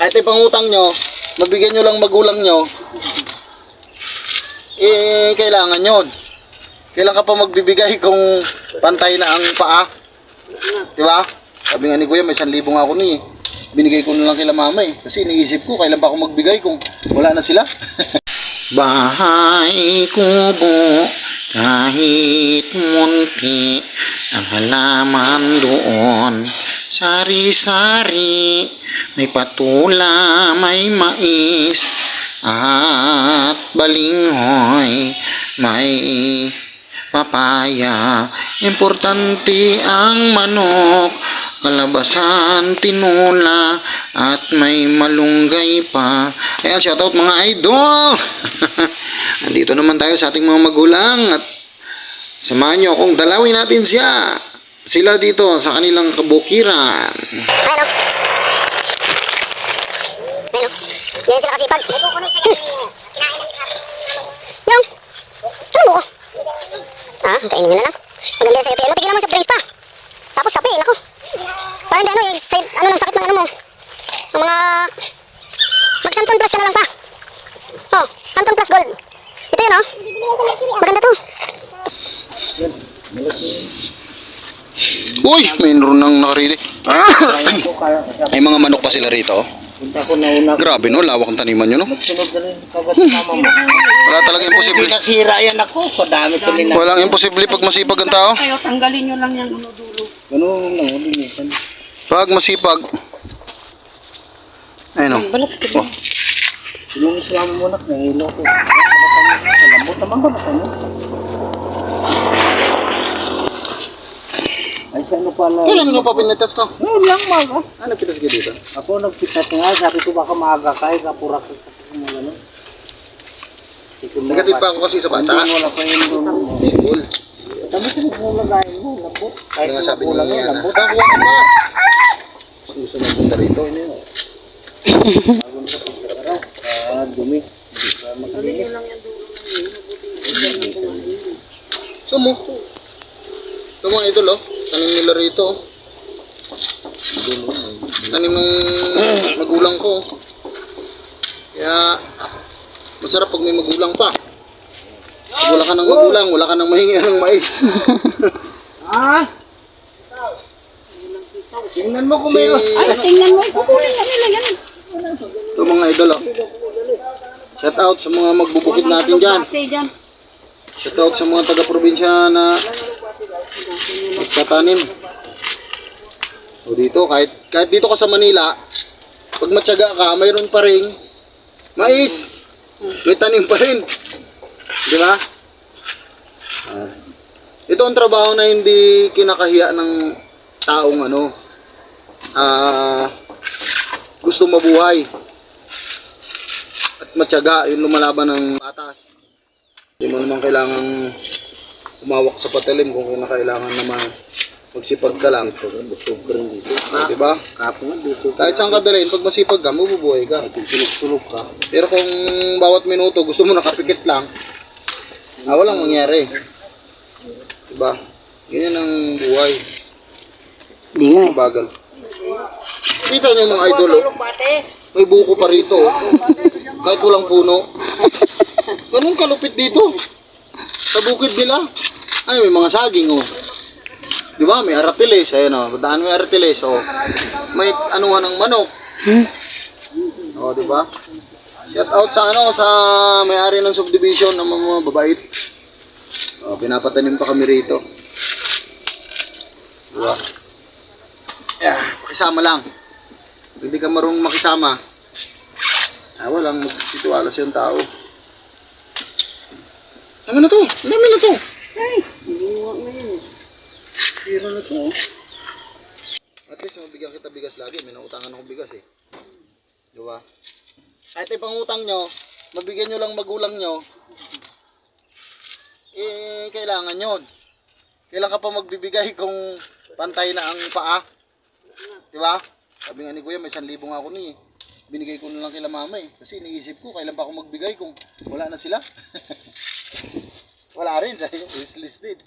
Kahit ipangutang nyo, mabigyan nyo lang magulang nyo, eh, kailangan yon. Kailan ka pa magbibigay kung pantay na ang paa? Di ba? Sabi nga ni Kuya, may 1,000 nga ako ni. Binigay ko na lang kila mama eh. Kasi iniisip ko, kailan pa ako magbigay kung wala na sila? Bahay kubo, kahit munti, ang halaman doon. Sari-sari, may patula, may mais, at balinghoy, may papaya. Importante ang manok, kalabasan, tinula, at may malunggay pa. Ayan, shoutout mga idol! Andito naman tayo sa ating mga magulang at samahan nyo akong dalawin natin siya. Sila dito sa kanilang kabukiran. Ayun o. Ayun o. Yan sila kasipag. Yung. Ano mo ko? Ah, kainin nyo na lang. Maganda sa'yo. Ano, tigilan mo sa drinks pa. Tapos kape, nako. Parang di ano, yung side, ano ng sakit ng ano mo. Ang mga... Mag-Santon Plus ka na lang pa. Oh, Santon Plus Gold. Ito yun oh. Maganda to. Uy, mayroon nang nakarili. May mga manok pa sila rito. Punta ko na una. Grabe no, lawak ang taniman nyo no. Wala talaga imposible. Hindi nasira yan ako. So dami ko nila. Walang imposible pag masipag ang tao. Kayo, tanggalin nyo lang yung ano dulo. Ganun lang. Huli niya. Pag masipag. Ayun o. Balat ka Oh. Yung islam mo na. Nahilo ko. Lambot naman ba na kanya? Ay, siya ano pala. Kailan nyo pa pinitas to? Ngayon lang, maga. Ah, nagpitas ka dito? Ako nagpitas nga. Sabi ko baka maaga ka. Kapura ko kasi ng ano. Nagatid pa ako kasi sa bata. Hindi, wala pa yun. School. Sabi ko nagmulagay mo. Lambot. Kaya nga sabi niya, na, lambot. kakuha ka pa. Susunod punta rito. Ano yun? Ah, dumi. Hindi pa magalinis. So, mo. Ito mga idol, oh. Tanim nila rito. Tanim ng magulang ko. Kaya, masarap pag may magulang pa. Wala ka ng magulang, wala ka ng mahingi ng mais. Ah! Tingnan mo kung si, may... Ay, tingnan mo, kukunin na nila yan. ito mga idol, oh. Shout out sa mga magbubukid natin dyan. Shout out sa mga taga-probinsya na magtatanim. O dito, kahit, kahit dito ka sa Manila, pag matyaga ka, mayroon pa rin mais. May tanim pa rin. Di ba? Ah. ito ang trabaho na hindi kinakahiya ng taong ano, ah, gusto mabuhay. At matyaga, yung lumalaban ng batas. Hindi mo naman kailangan umawak sa patalim kung kailangan naman magsipag ka lang. Busog ka rin dito. Ah, di ba? Kapo nga dito. Kahit saan ka dalhin, pag masipag ka, mabubuhay ka. Tulog-tulog ka. Pero kung bawat minuto gusto mo nakapikit lang, ah, walang mangyari. Diba? Ganyan ang buhay. Di nga eh. Bagal. Kita niyo mga idol, oh. May buko pa rito. oh. Kahit walang puno. Ganun kalupit dito. Sa bukid nila. Ano, may mga saging, oh. Di ba? May aratiles. Ayan, oh. Daan may aratiles, oh. May anuhan ng manok. Oh, di ba? Shout out sa ano, sa may-ari ng subdivision ng mga babait. Oh, pinapatanim pa kami rito. Di ba? Yeah, pakisama lang. Kung Hindi ka marunong makisama. Ah, walang magsitualas yung tao. Ano na to? Ano na to? Ay, buwag na yun. Tira na to. oh. At least mabigyan kita bigas lagi. May nautangan akong bigas eh. Di ba? Kahit ipangutang nyo, mabigyan nyo lang magulang nyo, eh, kailangan yon. Kailan ka pa magbibigay kung pantay na ang paa? Di ba? Sabi nga ni Kuya, may 1,000 nga ako ni. Binigay ko na lang kila mama eh. Kasi iniisip ko, kailan pa ako magbigay kung wala na sila? wala rin, useless din.